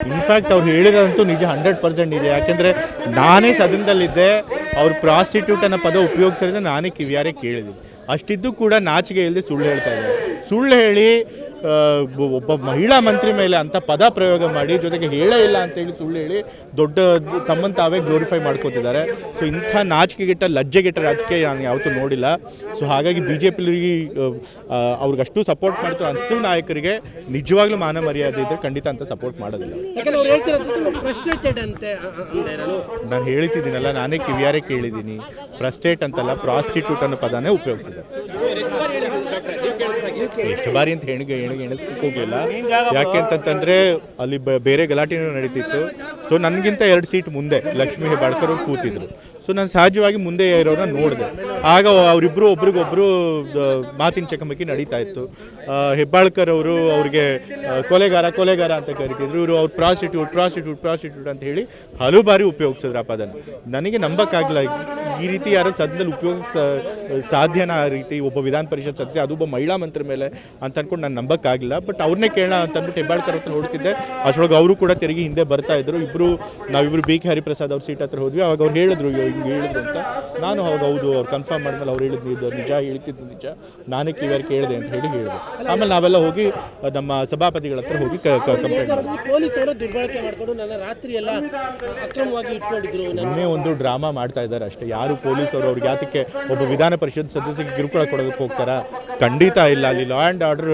In fact ಅವ್ರು ಹೇಳಿರೋದಂತೂ ನಿಜ hundred percent ಇದೆ. ಯಾಕೆಂದರೆ ನಾನೇ ಸದನದಲ್ಲಿದ್ದೆ, ಅವ್ರು ಪ್ರಾಸ್ಟಿಟ್ಯೂಟ್ ಅನ್ನೋ ಪದ ಉಪಯೋಗಿಸಿದ್ರೆ ನಾನೇ ಕಿವಿಯಾರೇ ಕೇಳಿದ್ವಿ ಅಷ್ಟಿದ್ದು ಕೂಡ ನಾಚಿಕೆ ಇಲ್ಲದೆ ಸುಳ್ಳು ಹೇಳ್ತಾ ಇದ್ದಾರೆ. ಸುಳ್ಳು ಹೇಳಿ ಒಬ್ಬ ಮಹಿಳಾ ಮಂತ್ರಿ ಮೇಲೆ ಅಂತ ಪದ ಪ್ರಯೋಗ ಮಾಡಿ ಜೊತೆಗೆ ಹೇಳೇ ಇಲ್ಲ ಅಂತೇಳಿ ಸುಳ್ಳು ಹೇಳಿ ದೊಡ್ಡ ತಮ್ಮನ್ನು ತಾವೇ ಗ್ಲೋರಿಫೈ ಮಾಡ್ಕೋತಿದ್ದಾರೆ. ಸೊ ಇಂಥ ನಾಚಿಕೆಗೆಟ್ಟ ಲಜ್ಜೆಗೆಟ್ಟ ರಾಜಕೀಯ ನಾನು ಯಾವತ್ತೂ ನೋಡಿಲ್ಲ. ಸೊ ಹಾಗಾಗಿ ಬಿ ಜೆ ಪಿಲಿ ಅವ್ರಿಗಷ್ಟು ಸಪೋರ್ಟ್ ಮಾಡ್ತಾರೆ ಅಂಥ ನಾಯಕರಿಗೆ ನಿಜವಾಗ್ಲೂ ಮಾನ ಮರ್ಯಾದೆ ಇದ್ದರೆ ಖಂಡಿತ ಅಂತ ಸಪೋರ್ಟ್ ಮಾಡೋದಿಲ್ಲ. ಅಂತೆ ನಾನು. ಹೇಳ್ತಿದ್ದೀನಲ್ಲ ನಾನೇ ಕಿವಿಯಾರೇ ಕೇಳಿದ್ದೀನಿ. ಫ್ರಸ್ಟ್ರೇಟ್ ಅಂತಲ್ಲ ಪ್ರಾಸ್ಟಿಟ್ಯೂಟ್ ಅನ್ನೋ ಪದನೇ ಉಪಯೋಗಿಸಿದೆ ಎಷ್ಟು ಬಾರಿ ಅಂತ ಹೆಣ್ಗೆ ಹೆಣ್ಗೆ ಎಣಿಸ್ಲಿಕ್ಕೆ ಹೋಗಲಿಲ್ಲ. ಯಾಕೆ ಅಂತಂತಂದ್ರೆ ಅಲ್ಲಿ ಬೇರೆ ಗಲಾಟೆನೂ ನಡೀತಿತ್ತು. ಸೊ ನನಗಿಂತ ಎರಡು ಸೀಟ್ ಮುಂದೆ ಲಕ್ಷ್ಮೀ ಹೆಬ್ಬಾಳ್ಕರ್ ಅವ್ರು ಕೂತಿದ್ರು. ಸೊ ನಾನು ಸಹಜವಾಗಿ ಮುಂದೆ ಇರೋರನ್ನ ನೋಡಿದೆ. ಆಗ ಅವರಿಬ್ಬರು ಒಬ್ರಿಗೊಬ್ಬರು ಮಾತಿನ ಚಕಮಕಿ ನಡೀತಾ ಇತ್ತು. ಹೆಬ್ಬಾಳ್ಕರ್ ಅವರು ಅವ್ರಿಗೆ ಕೊಲೆಗಾರ ಕೊಲೆಗಾರ ಅಂತ ಕರಿತಿದ್ರು. ಇವರು ಅವ್ರು ಪ್ರಾಸ್ಟಿಟ್ಯೂಟ್ ಪ್ರಾಸ್ಟಿಟ್ಯೂಟ್ ಪ್ರಾಸ್ಟಿಟ್ಯೂಟ್ ಅಂತ ಹೇಳಿ ಹಲವು ಬಾರಿ ಉಪಯೋಗಿಸಿದ್ರು ಆ ಪದನ ನನಗೆ ನಂಬಕ್ಕಾಗಲ್ಲ ಈ ರೀತಿ ಯಾರು ಸದನದಲ್ಲಿ ಉಪಯೋಗ ಸಾಧ್ಯನ ಆ ರೀತಿ ಒಬ್ಬ ವಿಧಾನ ಪರಿಷತ್ ಸದಸ್ಯ, ಅದು ಒಬ್ಬ ಮಹಿಳಾ ಮಂತ್ರಿ ಮೇಲೆ ಅಂತ ಅಂದ್ಕೊಂಡು ನಾನು ನಂಬಕ್ಕಾಗಿಲ್ಲ ಬಟ್ ಅವ್ರನ್ನೇ ಕೇಳೋಣ ಅಂತ ಅಂದ್ಬಿಟ್ಟು ಹೆಬ್ಬಾಳ್ಕರ್ ಹತ್ರ ನೋಡ್ತಿದ್ದೆ. ಅಷ್ಟರೊಳಗೆ ಅವರು ಕೂಡ ತೆರಿಗೆ ಹಿಂದೆ ಬರ್ತಾ ಇದ್ರು. ಇಬ್ಬರು ನಾವಿಬ್ರು ಬಿ ಕೆ ಹರಿಪ್ರಸಾದ್ ಅವ್ರ ಸೀಟ್ ಹತ್ರ ಹೋದ್ವಿ. ಅವಾಗ ಅವ್ರು ಹೇಳಿದ್ರು ಹಿಂಗೆ ಹೇಳಿದ್ರು ಅಂತ. ನಾನು ಅವಾಗ ಹೌದು ಅವ್ರು ಕನ್ಫರ್ಮ್ ಮಾಡಿದ್ಮೇಲೆ ಅವ್ರು ಹೇಳಿದ್ದು ಇದು ನಿಜ ಹೇಳ್ತಿದ್ದು ನಿಜ. ನಾನೇ ಕಿವಿಯಾರು ಕೇಳಿದೆ ಅಂತ ಹೇಳಿ ಹೇಳಿದೆ. ಆಮೇಲೆ ನಾವೆಲ್ಲ ಹೋಗಿ ನಮ್ಮ ಸಭಾಪತಿಗಳ ಹತ್ರ ಹೋಗಿ ಕಂಪ್ಲೇಂಟ್ ಮಾಡಿದ್ವಿ ಪೊಲೀಸ್ ಅವರು ದುರ್ಬಳಕೆ ಮಾಡ್ಕೊಂಡು ನನ್ನ ರಾತ್ರಿ ಎಲ್ಲ ಅಕ್ರಮವಾಗಿ ಇಟ್ಕೊಂಡಿದ್ರು ಒಂದು ಡ್ರಾಮಾ ಮಾಡ್ತಾ ಇದ್ದಾರೆ ಅಷ್ಟೇ. ಯಾರು ಪೊಲೀಸರು ಅವ್ರಿಗೆ ಯಾತಕ್ಕೆ ಒಬ್ಬ ವಿಧಾನ ಪರಿಷತ್ ಸದಸ್ಯರಿಗೆ ಕಿರುಕುಳ ಕೊಡೋದಕ್ಕೆ ಹೋಗ್ತಾರಾ? ಖಂಡಿತ ಇಲ್ಲ. ಅಲ್ಲಿ ಲಾ ಆ್ಯಂಡ್ ಆರ್ಡರ್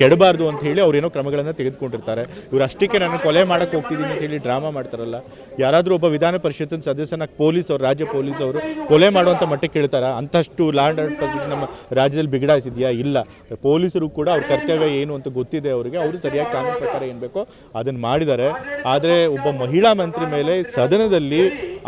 ಕೆಡಬಾರ್ದು ಅಂತ ಹೇಳಿ ಅವ್ರೇನೋ ಕ್ರಮಗಳನ್ನು ತೆಗೆದುಕೊಂಡಿರ್ತಾರೆ. ಇವ್ರು ಅಷ್ಟಕ್ಕೆ ನಾನು ಕೊಲೆ ಮಾಡಕ್ಕೆ ಹೋಗ್ತಿದ್ದೀನಿ ಅಂತ ಹೇಳಿ ಡ್ರಾಮಾ ಮಾಡ್ತಾರಲ್ಲ. ಯಾರಾದರೂ ಒಬ್ಬ ವಿಧಾನ ಪರಿಷತ್ತಿನ ಸದಸ್ಯನ ಪೊಲೀಸ್ ಅವರು ರಾಜ್ಯ ಪೊಲೀಸ್ ಅವರು ಕೊಲೆ ಮಾಡುವಂಥ ಮಟ್ಟಕ್ಕೆ ಹೇಳ್ತಾರ ಅಂತಷ್ಟು ಲ್ಯಾಂಡ್ ಆ್ಯಂಡ್ ಪರಿಸ್ಥಿತಿ ನಮ್ಮ ರಾಜ್ಯದಲ್ಲಿ ಬಿಗಡಾಯಿಸಿದೆಯಾ? ಇಲ್ಲ. ಪೊಲೀಸರು ಕೂಡ ಅವ್ರ ಕರ್ತವ್ಯ ಏನು ಅಂತ ಗೊತ್ತಿದೆ ಅವರಿಗೆ. ಅವರು ಸರಿಯಾಗಿ ಕಾನೂನು ಪ್ರಕಾರ ಏನು ಬೇಕೋ ಅದನ್ನು ಮಾಡಿದ್ದಾರೆ. ಆದರೆ ಒಬ್ಬ ಮಹಿಳಾ ಮಂತ್ರಿ ಮೇಲೆ ಸದನದಲ್ಲಿ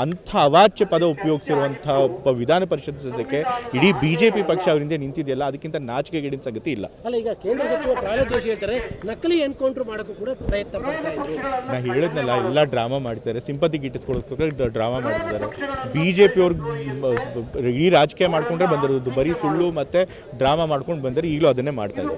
ಅಂಥ ಅವಾಚ್ಯ ಪದ ಉಪಯೋಗಿಸಿರುವಂಥ ಒಬ್ಬ ವಿಧಾನ ಪರಿಷತ್ ಸದಸ್ಯಕ್ಕೆ ಇಡೀ ಬಿ ಜೆ ಪಿ ಪಕ್ಷ ಅವರಿಂದ ನಿಂತಿದೆಯಲ್ಲ? ಅದಕ್ಕಿಂತ ನಾಚಿಕೆಗೇಡಿನ ಸಂಗತಿ ಇಲ್ಲ. ಅಲ್ಲ ಈಗ ಕೇಂದ್ರ ಸಚಿವ ಪ್ರಹ್ಲಾದ್ ಜೋಶಿ ಹೇಳ್ತಾರೆ ನಕಲಿ ಎನ್ಕೌಂಟರ್ ಮಾಡೋಕ್ಕೂ ಕೂಡ ಪ್ರಯತ್ನ ಪಡ್ತಾ ಇದ್ರು. ನಾನು ಹೇಳಿದ್ನಲ್ಲ ಎಲ್ಲ ಡ್ರಾಮಾ ಮಾಡ್ತಾರೆ ಸಿಂಪತಿ ಗಿಟ್ಟಿಸ್ಕೊಳ್ಳೋಕೆ ಡ್ರಾಮಾ ಮಾಡ್ತಿದ್ದಾರೆ. ಬಿ ಜೆ ಪಿಯವ್ರಿಗೆ ಈ ರಾಜಕೀಯ ಮಾಡ್ಕೊಂಡ್ರೆ ಬಂದಿರೋದು. ಬರೀ ಸುಳ್ಳು ಮತ್ತು ಡ್ರಾಮಾ ಮಾಡ್ಕೊಂಡು ಬಂದರೆ ಈಗಲೂ ಅದನ್ನೇ ಮಾಡ್ತಾ ಇದ್ದಾರೆ.